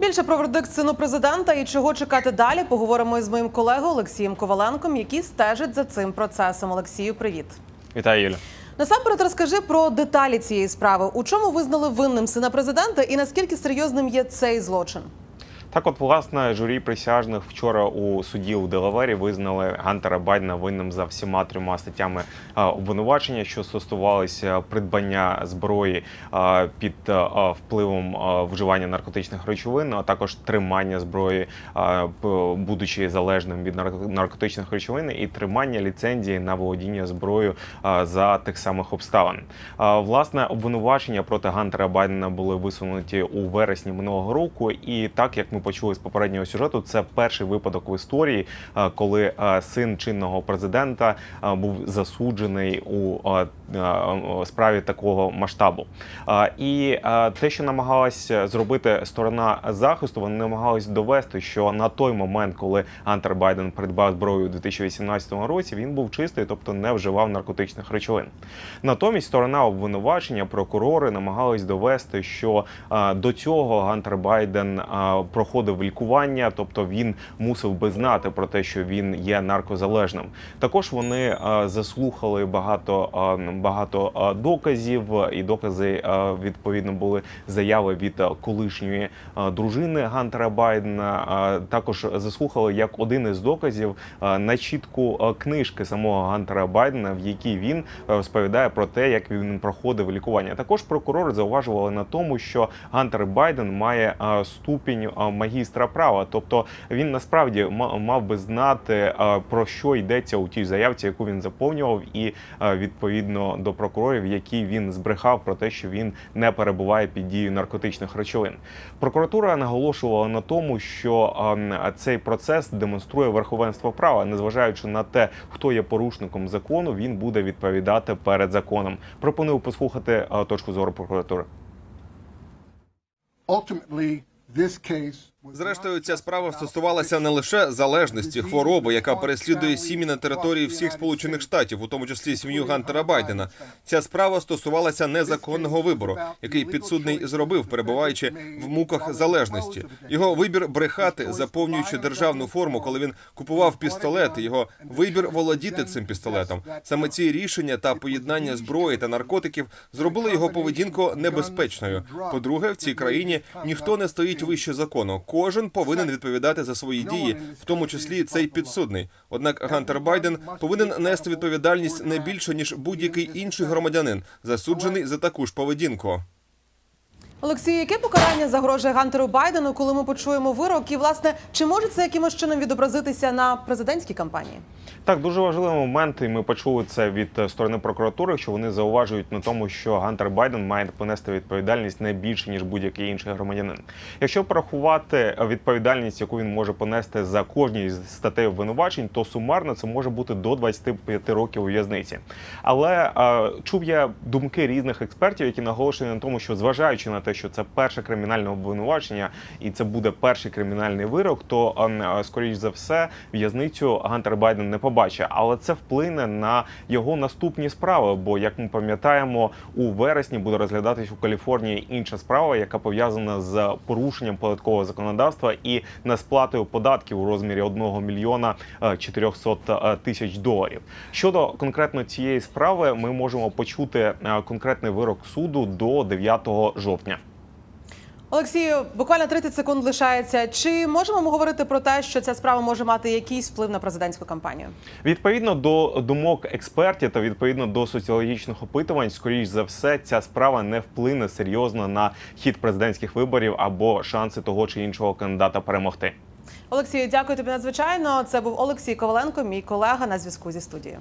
Більше про вердикт сину президента і чого чекати далі. Поговоримо із моїм колегою Олексієм Коваленком, який стежить за цим процесом. Олексію, привіт. Вітаю, Юля. Насамперед розкажи про деталі цієї справи. У чому визнали винним сина президента і наскільки серйозним є цей злочин? Так, от власне журі присяжних вчора у суді у Делавері визнали Гантера Байдена винним за всіма трьома статтями е, обвинувачення, що стосувалися придбання зброї е, під е, впливом вживання наркотичних речовин, а також тримання зброї, будучи залежним від нар- наркотичних речовин, і тримання ліцензії на володіння зброєю за тих самих обставин. Власне, обвинувачення проти Гантера Байдена були висунуті у вересні минулого року, і так як ми почули з попереднього сюжету, це перший випадок в історії, е, коли е, син чинного президента е, був засуджений у справі такого масштабу. І те, що намагалася зробити сторона захисту, вони намагались довести, що на той момент, коли Гантер Байден придбав зброю у 2018 році, він був чистий, тобто не вживав наркотичних речовин. Натомість сторона обвинувачення, прокурори намагались довести, що до цього Гантер Байден е, проходив лікування, тобто він мусив би знати про те, що він є наркозалежним. Також вони е, заслухали багато е, багато е, доказів, і докази відповідно були заяви від колишньої дружини Гантера Байдена. Також заслухали як один із доказів начітку е, книжки самого Гантера Байдена, в якій він розповідає про те, як він проходив лікування. Також прокурори зауважували на тому, що Гантер Байден має ступінь магістра права, тобто він насправді ма- мав би знати е, про що йдеться у тій заявці, яку він заповнював, і е, відповідно до прокурорів, які він збрехав про те, що він не перебуває під дією наркотичних речовин. Прокуратура наголошувала на тому, що ем, цей процес демонструє верховенство права, незважаючи на те, хто є порушником закону, він буде відповідати перед законом. Пропоную послухати е, точку зору прокуратури. Ultimately, this case Зрештою, ця справа стосувалася не лише залежності хвороби, яка переслідує сім'ї на території всіх сполучених штатів, у тому числі сім'ю Гантера Байдена. Ця справа стосувалася незаконного вибору, який підсудний зробив, перебуваючи в муках залежності. Його вибір брехати, заповнюючи державну форму, коли він купував пістолет. Його вибір володіти цим пістолетом. Саме ці рішення та поєднання зброї та наркотиків зробили його поведінку небезпечною. По-друге, в цій країні ніхто не стоїть вище закону. Кожен повинен відповідати за свої дії, в тому числі цей підсудний. Однак Гантер Байден повинен нести відповідальність не більше ніж будь-який інший громадянин, засуджений за таку ж поведінку. Олексію, яке покарання загрожує Гантеру Байдену, коли ми почуємо вирок? І власне чи може це якимось чином відобразитися на президентській кампанії? Так, дуже важливий момент, і ми почули це від е, сторони прокуратури, що вони зауважують на тому, що Гантер Байден має понести відповідальність не більше ніж будь-який інший громадянин. Якщо порахувати відповідальність, яку він може понести за кожній з статей обвинувачень, то сумарно це може бути до 25 років у в'язниці. Але е, чув я думки різних експертів, які наголошують на тому, що зважаючи на те, що це перше кримінальне обвинувачення, і це буде перший кримінальний вирок, то е, скоріш за все в'язницю Гантер Байден не побачить. Але це вплине на його наступні справи. Бо, як ми пам'ятаємо, у вересні буде розглядатись у Каліфорнії інша справа, яка пов'язана з порушенням податкового законодавства і несплатою податків у розмірі 1 мільйона е, 400 тисяч доларів. Щодо конкретно цієї справи, ми можемо почути е, конкретний вирок суду до 9 жовтня. Олексію, буквально 30 секунд лишається. Чи можемо ми говорити про те, що ця справа може мати якийсь вплив на президентську кампанію? Відповідно до думок експертів та відповідно до соціологічних опитувань, скоріш за все, ця справа не вплине серйозно на хід президентських виборів або шанси того чи іншого кандидата перемогти. Олексію, дякую тобі надзвичайно. Це був Олексій Коваленко, мій колега на зв'язку зі студією.